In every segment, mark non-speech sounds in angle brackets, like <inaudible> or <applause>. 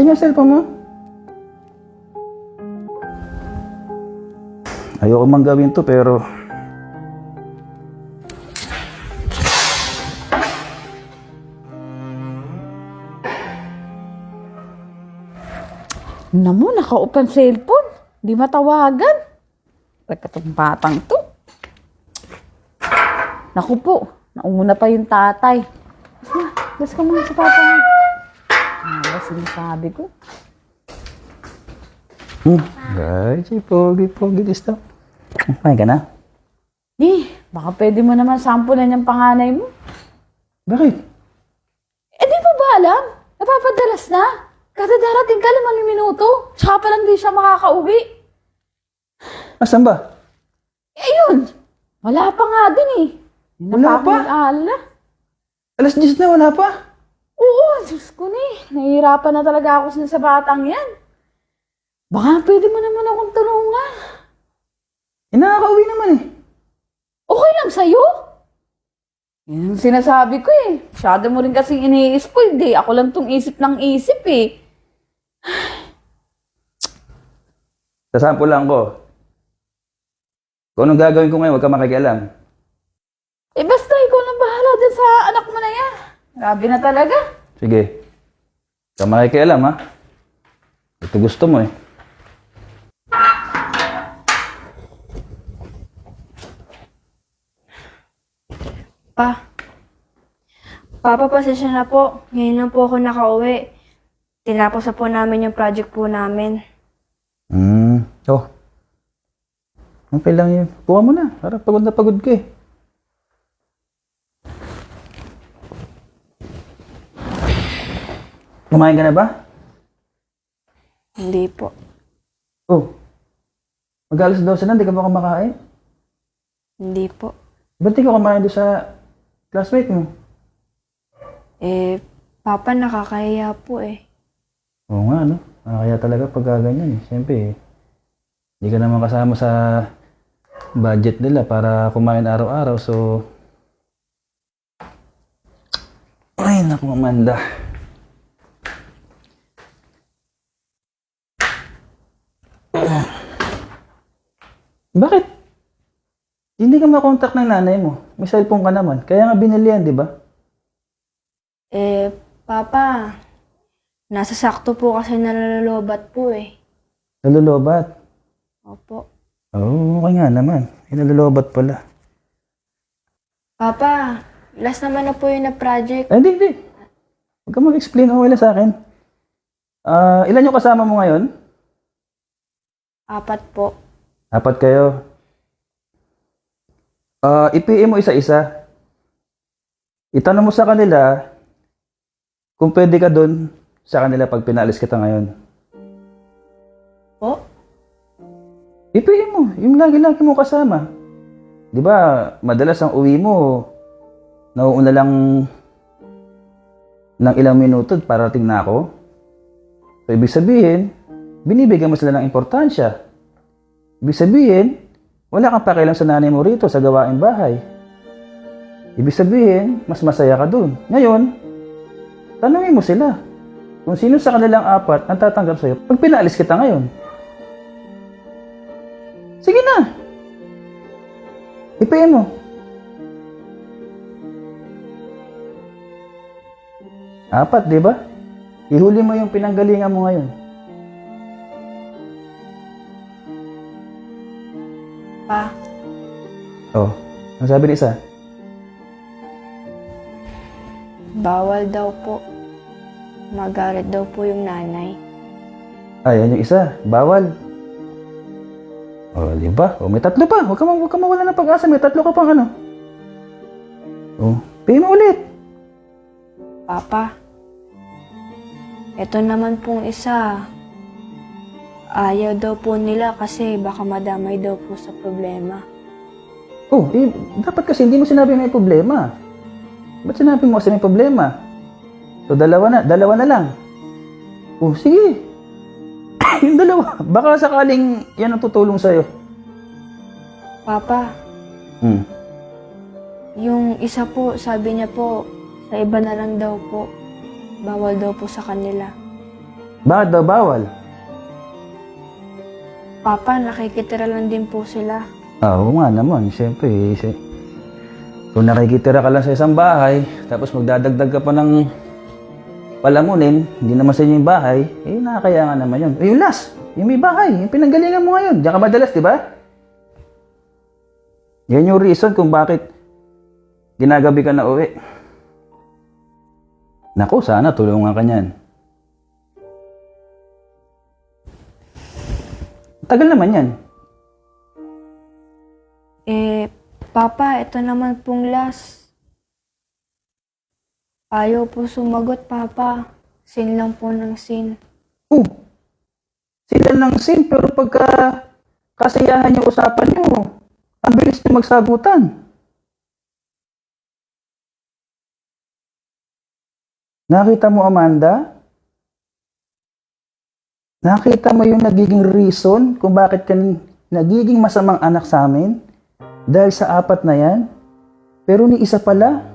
Tingnan yung cellphone mo. Ayoko mang gawin to pero... Namo, nakaupan cellphone. Di matawagan. Pagkatong batang to. Naku po, naunguna pa yung tatay. Gas ka muna sa papa mo. Malas yung sabi ko. Hmm. Guys, si Pogi, Pogi stuff. Kumain ka na? Eh, baka pwede mo naman sampulan yung panganay mo. Bakit? Eh, di mo ba alam? Napapadalas na. Kada darating ka limang minuto. Tsaka pa lang di siya makakauwi. Asan ba? Eh, yun. Wala pa nga din eh. Wala pa? Alas 10 na, wala pa. Oo, Diyos ko na eh. Nahihirapan na talaga ako sa batang yan. Baka pwede mo naman akong tulungan. Eh, nakakauwi naman eh. Okay lang sa'yo? Yan ang sinasabi ko eh. Masyado mo rin kasing ini-spoil eh. Ako lang tong isip ng isip eh. Sasample lang ko. Kung anong gagawin ko ngayon, huwag ka makikialam. Eh basta ikaw na bahala dyan sa anak mo na yan. Grabe na talaga. Sige. Ka makikialam, ha? Ito gusto mo eh. Pa. Papa, pasensya na po. Ngayon lang po ako nakauwi. Tinapos na po namin yung project po namin. Hmm. Oh. Okay lang yun. Kuha mo na. Para pagod na pagod ka eh. Kumain ka na ba? Hindi po. Oh. Mag-alas 12 na, hindi ka ba kumakain? Hindi po. Ba't di ka kumain doon sa classmate mo? Eh, Papa, nakakahiya po eh. Oo nga, no? Ah, kaya talaga pag ganyan eh. Siyempre eh. Hindi ka naman kasama sa budget nila para kumain araw-araw. So, ay, naku, Amanda. Bakit? Hindi ka makontak ng nanay mo. May cellphone ka naman. Kaya nga binili yan, di ba? Eh, Papa, nasa sakto po kasi nalalobat po eh. Nalulubat. Opo. Oo, oh, okay nga naman. Eh, nalulubat pala. Papa, last naman na po yun na project. Ay, hindi, hindi. Huwag ka mag-explain. Okay lang sa akin. Ah, ilan yung kasama mo ngayon? Apat po. Apat kayo. Ah, i-PM mo isa-isa. Itanong mo sa kanila kung pwede ka doon sa kanila pag pinalis kita ngayon. Po? I-PM mo. Yung lagi-lagi mo kasama. Di ba, madalas ang uwi mo, nauuna lang ng ilang minuto parating na ako. So, ibig sabihin, binibigyan mo sila ng importansya. Ibig sabihin, wala kang pakialam sa nanay mo rito sa gawaing bahay. Ibig sabihin, mas masaya ka dun. Ngayon, tanungin mo sila kung sino sa kanilang apat ang tatanggap sa'yo pag pinaalis kita ngayon. Sige na. Ipayin mo. Apat, di ba? Ihuli mo yung pinanggalingan mo ngayon. Pa, Oh, ang sabi ni isa? bawal daw po. Magalit daw po yung nanay. Ah, yan yung isa. Bawal. Oh, di ba? Oh, may tatlo pa. Huwag ka, ma- huwag ka mawala ng pag-asa. May tatlo ka pang ano. Oh, payin mo ulit. Papa, eto naman pong isa. Ayaw daw po nila kasi baka madamay daw po sa problema. Oh, eh, dapat kasi hindi mo sinabi may problema. Ba't sinabi mo kasi may problema? So, dalawa na, dalawa na lang. Oh, sige. <coughs> yung dalawa. Baka sakaling yan ang tutulong sa'yo. Papa, Hmm. yung isa po, sabi niya po, sa iba na lang daw po. Bawal daw po sa kanila. Bakit daw bawal? Papa, nakikitira lang din po sila. Ah, Oo nga naman, siyempre. si- Kung nakikitira ka lang sa isang bahay, tapos magdadagdag ka pa ng palamunin, hindi naman sa inyo yung bahay, eh nakakaya nga naman yun. Eh, yung last, yung may bahay, yung pinanggalingan mo ngayon. Diyan ka madalas, di ba? Yan yung reason kung bakit ginagabi ka na uwi. Naku, sana tulungan ka niyan. Tagal naman yan. Eh, Papa, ito naman pong last. Ayaw po sumagot, Papa. Sin lang po ng sin. Oh, sila lang sin, pero pagka kasiyahan yung usapan nyo, ang bilis nyo magsagutan. Nakita mo, Amanda? Nakita mo yung nagiging reason kung bakit ka nagiging masamang anak sa amin? Dahil sa apat na yan? Pero ni isa pala,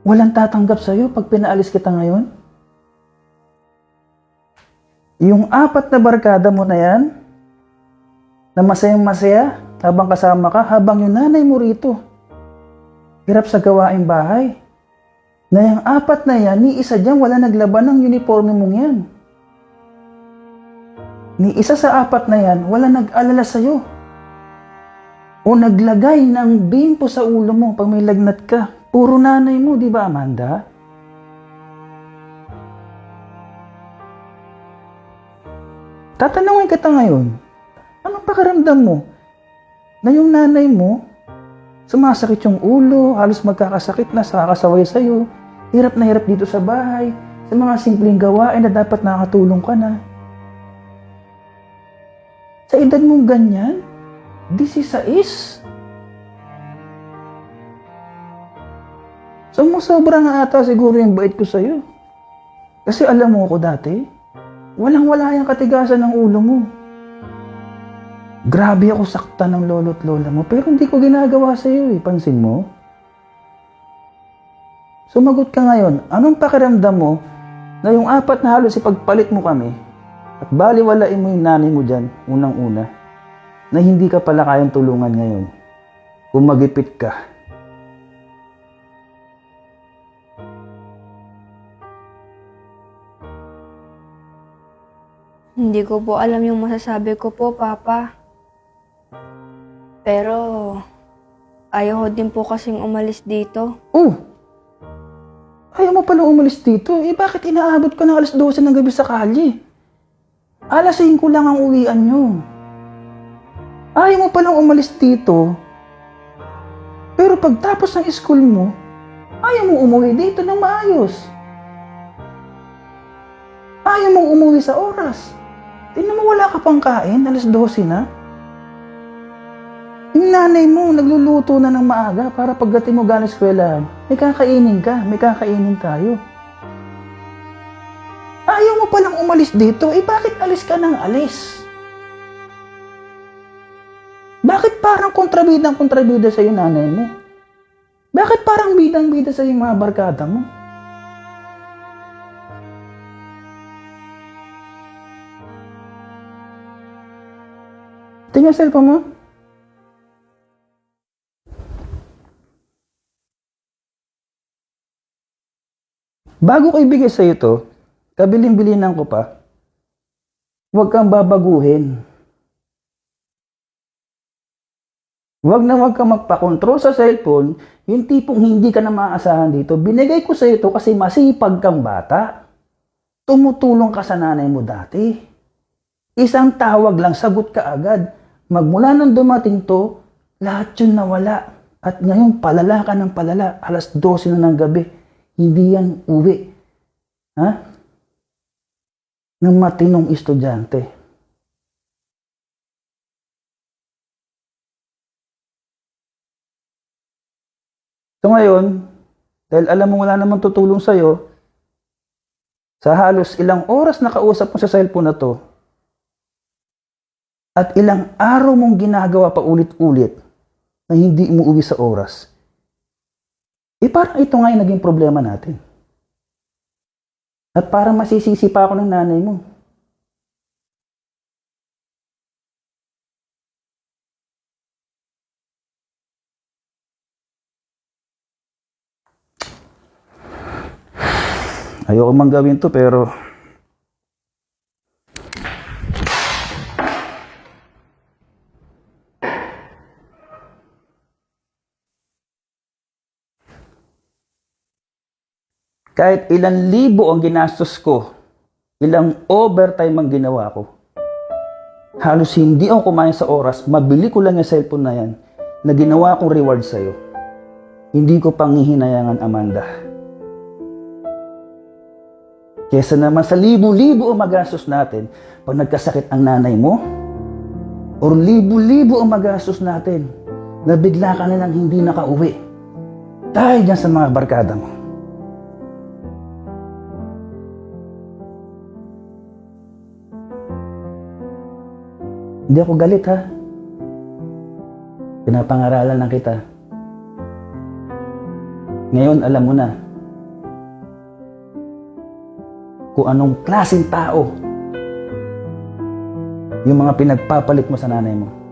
walang tatanggap sa'yo pag pinaalis kita ngayon? Yung apat na barkada mo na yan, na masayang masaya habang kasama ka, habang yung nanay mo rito, hirap sa gawaing bahay. Na yung apat na yan, ni isa dyan wala naglaban ng uniforme mong yan. Ni isa sa apat na yan, wala nag-alala sa'yo. O naglagay ng bimpo sa ulo mo pag may lagnat ka. Puro nanay mo, di ba Amanda? Tatanungin kita ngayon, anong pakiramdam mo? Na yung nanay mo, sumasakit yung ulo, halos magkakasakit na sa kasaway sa'yo, hirap na hirap dito sa bahay, sa mga simpleng gawain na dapat nakatulong ka na. Sa edad mong ganyan, this is a is. Sumusobra nga ata siguro yung bait ko sa'yo. Kasi alam mo ko dati, walang-wala yung katigasan ng ulo mo. Grabe ako sakta ng lolo't lola mo, pero hindi ko ginagawa sa iyo eh. Pansin mo? Sumagot ka ngayon, anong pakiramdam mo na yung apat na halos ipagpalit mo kami at baliwalain mo yung nanay mo dyan, unang-una, na hindi ka pala kayang tulungan ngayon kung magipit ka. Hindi ko po alam yung masasabi ko po, Papa. Pero, ayaw ko din po kasing umalis dito. Oh! Ayaw mo pala umalis dito. Eh bakit inaabot ka ng alas 12 ng gabi sa kalye? Alas 5 lang ang uwian nyo. Ayaw mo palang umalis dito. Pero pagtapos ng school mo, ayaw mo umuwi dito ng maayos. Ayaw mo umuwi sa oras. Tingnan mo wala ka pang kain, alas 12 na. Yung nanay mo, nagluluto na ng maaga para pagdating mo galing eskwelahan, may kakainin ka, may kakainin tayo. Mo palang umalis dito, eh bakit alis ka ng alis? Bakit parang kontrabidang kontrabida sa yung nanay mo? Bakit parang bidang bida sa yung mga barkada mo? Tingnan yung cellphone mo. Bago ko ibigay sa ito, kabilin-bilinan ko pa, huwag kang babaguhin. Huwag na huwag kang magpakontrol sa cellphone, yung tipong hindi ka na maaasahan dito. Binigay ko sa ito kasi masipag kang bata. Tumutulong ka sa nanay mo dati. Isang tawag lang, sagot ka agad. Magmula nang dumating to, lahat yun nawala. At ngayon, palala ka ng palala. Alas 12 na ng gabi. Hindi yan uwi. Ha? Ng matinong estudyante. So ngayon, dahil alam mo wala namang tutulong sa'yo, sa halos ilang oras na kausap mo sa cellphone na to, at ilang araw mong ginagawa pa ulit-ulit na hindi umuwi sa oras, eh parang ito nga yung naging problema natin. At parang masisisi pa ako ng nanay mo. Ayoko mang gawin to pero kahit ilang libo ang ginastos ko, ilang overtime ang ginawa ko, halos hindi ako kumain sa oras, mabili ko lang yung cellphone na yan na ginawa kong reward sa'yo. Hindi ko pangihinayangan, Amanda. Kesa naman sa libo-libo ang magastos natin pag nagkasakit ang nanay mo, or libo-libo ang magastos natin na bigla ka na lang hindi nakauwi. Dahil dyan sa mga barkada mo. Hindi ako galit ha. Pinapangaralan lang kita. Ngayon alam mo na kung anong klaseng tao yung mga pinagpapalit mo sa nanay mo.